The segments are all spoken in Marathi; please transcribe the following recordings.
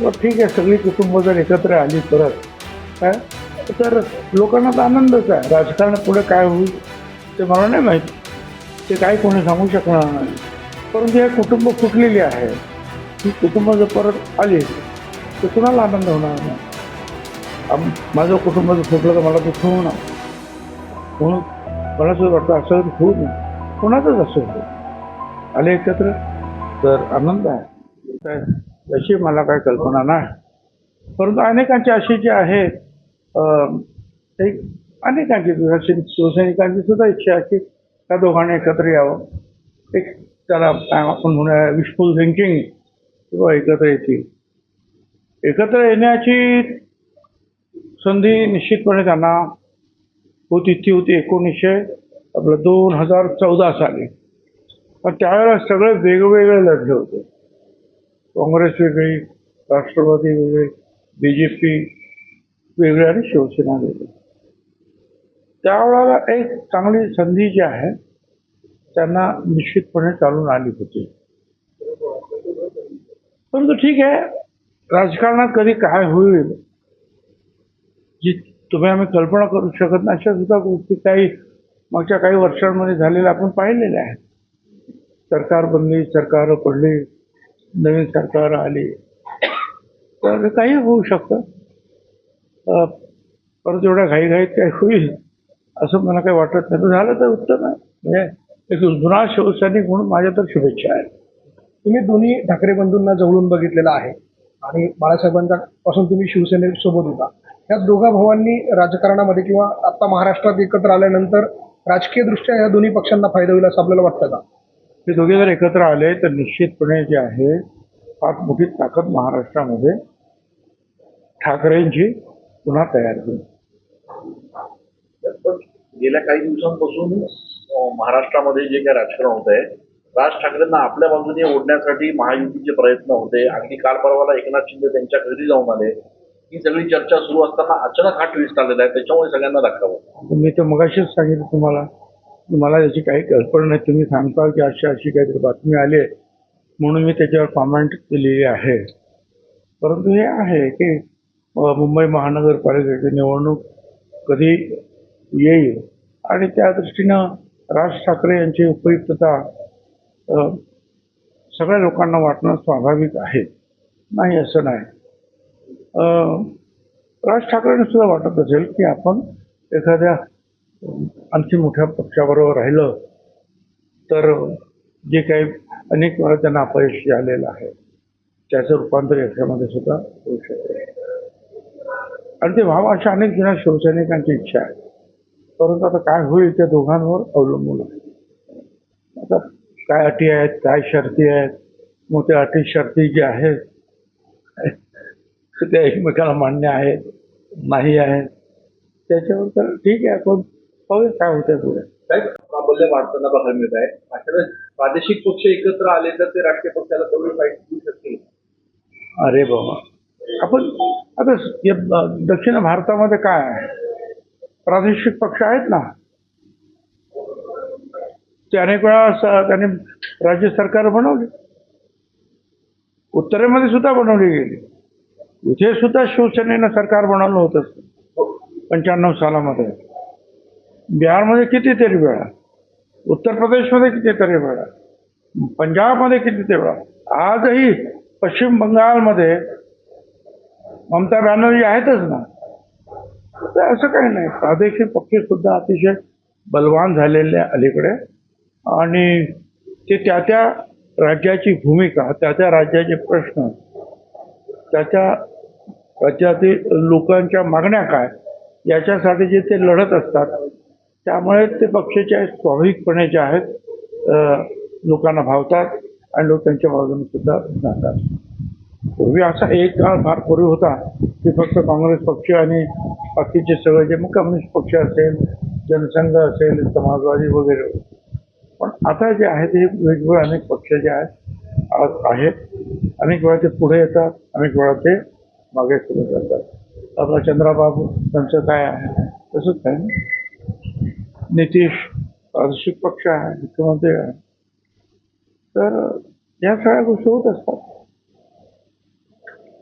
मग ठीक आहे सगळी कुटुंब जर एकत्र आली परत काय तर लोकांना तर आनंदच आहे. राजकारण पुढे काय होईल ते मला नाही माहिती. ते काय कोणी सांगू शकणार नाही. परंतु हे कुटुंब फुटलेली आहे. ही कुटुंब जर परत आली तर कुणाला आनंद होणार नाही? आम- माझं कुटुंब जर फुटलं तर मला दुःख होणार. म्हणून मला सुद्धा वाटतं असं होऊ नये कोणाचंच असं होतं आले एकत्र तर आनंद आहे. काय याची मला काही कल्पना नाही. परंतु अनेकांची अशी जी आहे एक अनेकांची शिवसैनिकांची सुद्धा इच्छा आहे की त्या दोघांनी एकत्र यावं. एक त्याला काय आपण म्हणूया विशफुल थिंकिंग किंवा एकत्र येतील. एकत्र येण्याची संधी निश्चितपणे त्यांना होती ती होती एकोणीसशे आपलं दोन हजार चौदा साली. पण त्यावेळेला सगळे वेगवेगळे लढले होते. काँग्रेस वेगळी राष्ट्रवादी वेगळी बी जे पी वेगळी आणि शिवसेना वेगळी. त्यावेळेला एक चांगली संधी जी आहे त्यांना निश्चितपणे चालून आली होती. परंतु ठीक आहे राजकारणात कधी काय होईल जी तुम्ही आम्ही कल्पना करू शकत नाही अशा सुद्धा गोष्टी काही मागच्या काही वर्षांमध्ये झालेल्या आपण पाहिलेल्या आहेत. सरकार बनली सरकार पडली नवीन सरकार आली तर काही होऊ शकतं. परत एवढ्या घाईघाईत काय होईल असं मला काही वाटत नाही. तर झालं तर उत्तम आहे. म्हणजे एक जुना शिवसैनिक म्हणून माझ्या तर शुभेच्छा आहेत. तुम्ही दोन्ही ठाकरे बंधूंना जवळून बघितलेलं आहे आणि बाळासाहेबांच्या पासून तुम्ही शिवसेनेसोबत होता. या दोघा भावांनी राजकारणामध्ये किंवा आता महाराष्ट्रात एकत्र आल्यानंतर राजकीय दृष्ट्या या दोन्ही पक्षांना फायदा होईल असं आपल्याला वाटतं का? हे दोघे जर एकत्र आले तर निश्चितपणे जे आहे फार मोठी ताकद महाराष्ट्रामध्ये ठाकरेंची पुन्हा तयार होईल. गेल्या काही दिवसांपासून महाराष्ट्रामध्ये जे काही राजकारण होत आहे राज ठाकरेंना आपल्या बाजूने ओढण्यासाठी महायुतीचे प्रयत्न होते. अगदी काल परवाला एकनाथ शिंदे त्यांच्या घरी जाऊन आले. ही सगळी चर्चा सुरू असताना अचानक हा ट्विस्ट आलेला आहे. त्याच्यामुळे सगळ्यांना तर मी तर मगाशीच सांगितलं तुम्हाला मला याची काही कल्पना नाही. तुम्ही सांगता की अशी अशी काहीतरी बातमी आली आहे. म्हणून मी त्याच्यावर कॉमेंट केलेली आहे. परंतु हे आहे की मुंबई महानगरपालिकेची निवडणूक कधी येईल? आणि त्या दृष्टीनं राज ठाकरे यांची उपयुक्तता सगळ्या लोकांना वाटणं स्वाभाविक आहे. नाही असं नाही. राज ठाकरेंना सुद्धा वाटत असेल की आपण एखाद्या आणखी मोठ्या पक्षाबरोबर राहिलं तर जे काही अनेक वेळा त्यांना अपयश आलेलं आहे त्याचं रूपांतर याच्यामध्ये सुद्धा होऊ शकते. आणि ते व्हावं अशा अनेक जुन्या शिवसैनिकांची इच्छा आहे. परंतु आता काय होईल त्या दोघांवर अवलंबून आहे. आता काय अटी आहेत काय शर्ती आहेत मग त्या अटी शर्ती ज्या आहेत त्या एकमेकाला मान्य आहेत नाही आहेत त्याच्यावर तर ठीक आहे आपण पाहूया काय होतंय पुढे. साहेब प्राबल्य वाढताना बघायला मिळत आहे. अशा वेळेस प्रादेशिक पक्ष एकत्र आले तर ते राष्ट्रीय पक्षाला तेवढी फाईट देऊ शकतील? अरे बाबा. आपण आता दक्षिण भारतामध्ये काय आहे? प्रादेशिक पक्ष आहेत ना? ते अनेक वेळा त्यांनी राज्य सरकार बनवली. उत्तरेमध्ये सुद्धा बनवली गेली. इथे सुद्धा शिवसेनेनं सरकार बनवलं होतं. पंच्याण्णव सालामध्ये. बिहारमध्ये कितीतरी वेळा उत्तर प्रदेशमध्ये कितीतरी वेळा पंजाबमध्ये कितीतरी वेळा आजही पश्चिम बंगालमध्ये ममता बॅनर्जी आहेतच ना? तर असं काही नाही. प्रादेशिक पक्ष सुद्धा अतिशय बलवान झालेले अलीकडे. आणि ते त्या त्या राज्याची भूमिका त्या त्या राज्याचे प्रश्न त्या त्या राज्यातील लोकांच्या मागण्या काय याच्यासाठी जे ते लढत असतात त्यामुळे ते पक्षाचे स्वाभाविकपणे जे आहेत लोकांना भावतात आणि लोक त्यांच्या बाजूने सुद्धा जातात. पूर्वी असा एक काळ फार पूर्वी होता की फक्त काँग्रेस पक्ष आणि बाकीचे सगळे जे मग कम्युनिस्ट पक्ष असेल जनसंघ असेल समाजवादी वगैरे. पण आता जे आहेत ते वेगवेगळे अनेक पक्ष जे आहेत आज आहेत. अनेक वेळा ते पुढे येतात अनेक वेळा ते मागे सुरू जातात. आपला चंद्राबाबू त्यांचं काय आहे. तसंच आहे नितीश प्रादेशिक पक्ष आहे मुख्यमंत्री आहे. तर या सगळ्या गोष्टी होत असतात.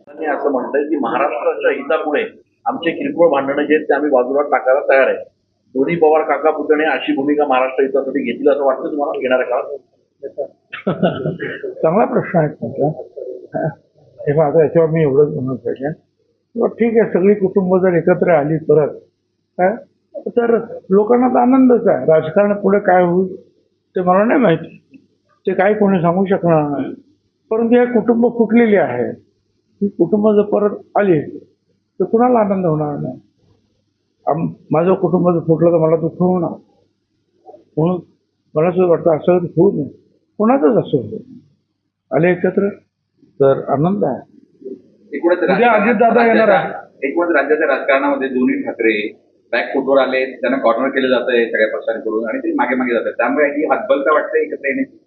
त्यांनी असं म्हटलंय की महाराष्ट्राच्या हितापुढे आमचे किरकोळ भांडणं जे आहेत ते आम्ही बाजूला टाकायला तयार आहे. दोन्ही पवार काका पुतणे अशी भूमिका महाराष्ट्र हितासाठी घेतील असं वाटतं तुम्हाला येणाऱ्या काळात? चांगला प्रश्न आहे तुमचा. हे माझा याच्यावर मी एवढंच म्हणत पाहिजे ठीक आहे सगळी कुटुंब जर एकत्र आली परत काय तर लोकांना तर आनंदच आहे. राजकारण पुढे काय होईल ते मला नाही माहिती. ते काही कोणी सांगू शकणार नाही. परंतु हे कुटुंब फुटलेली आहे. ही कुटुंब जर परत आली तर कुणाला आनंद होणार नाही? आम माझं कुटुंब जर फुटलं तर मला दुःख होणार. म्हणून मला सुद्धा वाटतं असं होऊ नये. कोणाचंच असं होतं आले एकत्र तर आनंद आहे. उद्या अजितदादा येणार आहे. एकूणच राज्याच्या राजकारणामध्ये दोन्ही ठाकरे बॅक फुटवर आले त्यांना कॉर्नर केलं जात आहे सगळ्या पक्षांकडून आणि ते मागे मागे जातात. त्यामुळे ही हतबलता वाटते एकत्र येण्याची.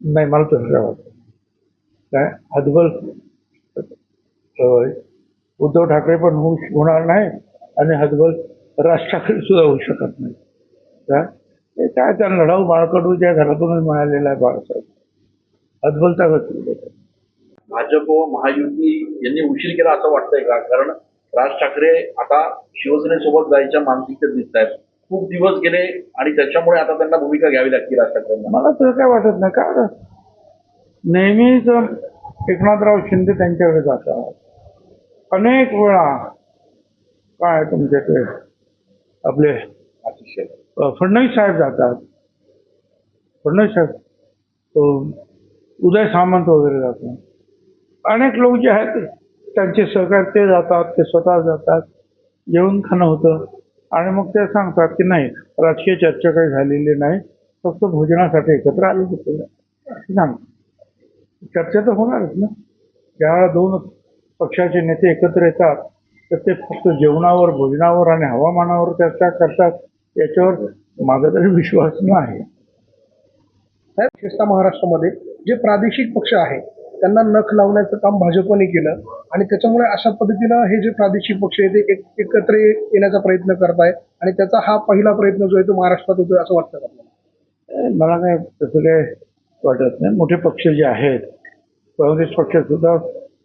नाही मला तसं काय वाटतं. काय? हतबल उद्धव ठाकरे पण होऊ होणार नाही आणि हतबल राज ठाकरे सुद्धा होऊ शकत नाही. काय? ते काय त्या लढाऊ बाळकडूच्या घरातूनच मिळालेला आहे बाळासाहेब. हतबलता कसली भाजप व महायुती यांनी उशीर केला असं वाटतंय का? कारण राज ठाकरे आता शिवसेनेसोबत जायच्या मानसिकतेत दिसत आहेत खूप दिवस गेले आणि त्याच्यामुळे आता त्यांना भूमिका घ्यावी लागते राज ठाकरेंना. मला तर काय वाटत नाही का नेहमीच एकनाथराव शिंदे त्यांच्याकडे जातात. अनेक वेळा काय तुमचे ते आपले अ, फडणवीस साहेब जातात. फडणवीस साहेब तो उदय सामंत वगैरे जातात. अनेक लोक जे आहेत त्यांचे सहकारी ते जातात ते स्वतः जातात जेवण खाणं होतं. आणि मग ते सांगतात की नाही राजकीय चर्चा काही झालेली नाही फक्त भोजनासाठी एकत्र आले होते. असं चर्चा तर होणारच ना. ज्यावेळेला दोन पक्षाचे नेते एकत्र येतात तर ते फक्त जेवणावर भोजनावर आणि हवामानावर चर्चा करतात याच्यावर माझा तरी विश्वास नाही. विशेषतः महाराष्ट्रामध्ये जे प्रादेशिक पक्ष आहे त्यांना नख लावण्याचं काम भाजपने केलं आणि त्याच्यामुळे अशा पद्धतीनं हे जे प्रादेशिक पक्ष आहे ते एक एकत्र येण्याचा प्रयत्न करत आहे आणि त्याचा हा पहिला प्रयत्न जो आहे तो महाराष्ट्रात होतोय असं वाटतं का आपल्याला? मला काय तसं काय वाटत नाही. मोठे पक्ष जे आहेत काँग्रेस पक्ष सुद्धा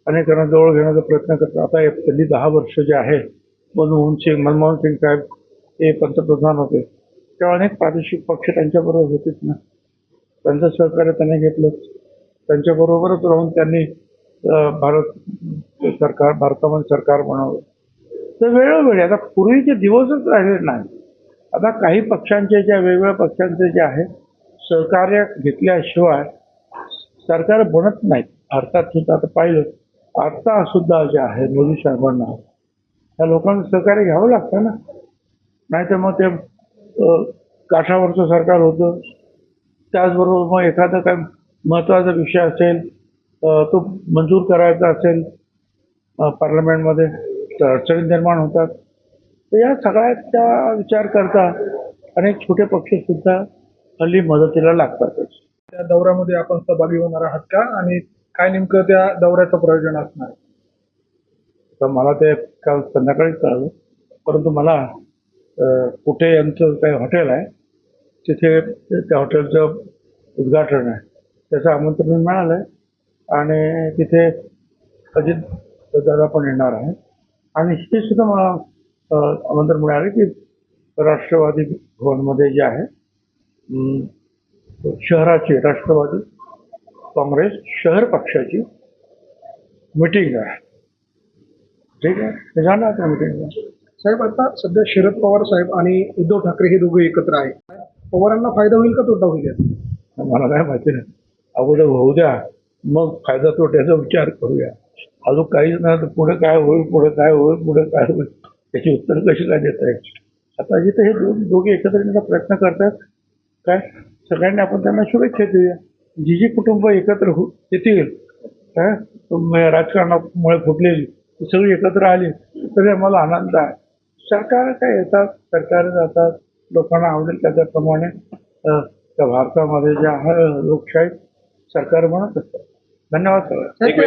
अनेकांना जवळ घेण्याचा प्रयत्न करतात. आता हे पहिली दहा वर्ष जे आहे मनमोहन सिंग मनमोहन सिंग साहेब हे पंतप्रधान होते. तेव्हा अनेक प्रादेशिक पक्ष त्यांच्याबरोबर होतेच ना. त्यांचं सहकार्य त्यांनी घेतलं त्यांच्याबरोबरच राहून त्यांनी भारत सरकार भारतामध्ये सरकार बनवलं. तर वेळोवेळी आता पूर्वीचे दिवसच राहिले नाही आता काही पक्षांचे ज्या वेगवेगळ्या पक्षांचे जे आहे सहकार्य घेतल्याशिवाय सरकार बनत नाहीत. भारतात सुद्धा आता पाहिलं आता सुद्धा जे आहे मोदी साहेबांना त्या लोकांना सहकार्य घ्यावं लागतं ना. नाहीतर मग ते काठावरचं सरकार होतं. त्याचबरोबर मग एखादं काय महत्त्वाचा विषय असेल तो मंजूर करायचा असेल पार्लमेंटमध्ये तर अडचणी निर्माण होतात. तर या सगळ्याचा विचार करता अनेक छोटे पक्ष सुद्धा हल्ली मदतीला लागतातच त्या दौऱ्यामध्ये आपण सहभागी होणार आहात का? आणि काय नेमकं त्या दौऱ्याचं प्रयोजन असणार? तर मला ते काल संध्याकाळीच कळलं. परंतु मला कुठे यांचं काही हॉटेल आहे तिथे त्या हॉटेलचं उद्घाटन आहे. त्याचं आमंत्रण मिळालं आहे आणि तिथे अजित दादा पण येणार आहे आणि हे सुद्धा मला आमंत्रण मिळालं की राष्ट्रवादी भवनमध्ये जे आहे शहराची राष्ट्रवादी काँग्रेस शहर पक्षाची मिटिंग आहे. ठीक आहे? जाणार त्या मिटिंगला साहेब आता सध्या शरद पवार साहेब आणि उद्धव ठाकरे हे दोघे एकत्र आहेत. पवारांना फायदा होईल का तोटा होईल? मला काय माहिती नाही. अगोदर होऊ द्या मग फायदा तोट्याचा विचार करूया. अजून काहीच नाही तर पुढे काय होईल पुढे काय होईल पुढे काय होईल त्याची उत्तर कशी काय देता येईल? आता जिथे हे दोन दोघे एकत्र येण्याचा प्रयत्न करतात. काय? सगळ्यांनी आपण त्यांना शुभेच्छा देऊया. जी जी कुटुंब एकत्र हो येतील काय राजकारणामुळे फुटलेली ती सगळी एकत्र आली तरी आम्हाला आनंद आहे. सरकार काय येतात? सरकार जातात. लोकांना आवडेल त्याच्याप्रमाणे त्या भारतामध्ये ज्या लोकशाही सरकार म्हणत असतात धन्यवाद सर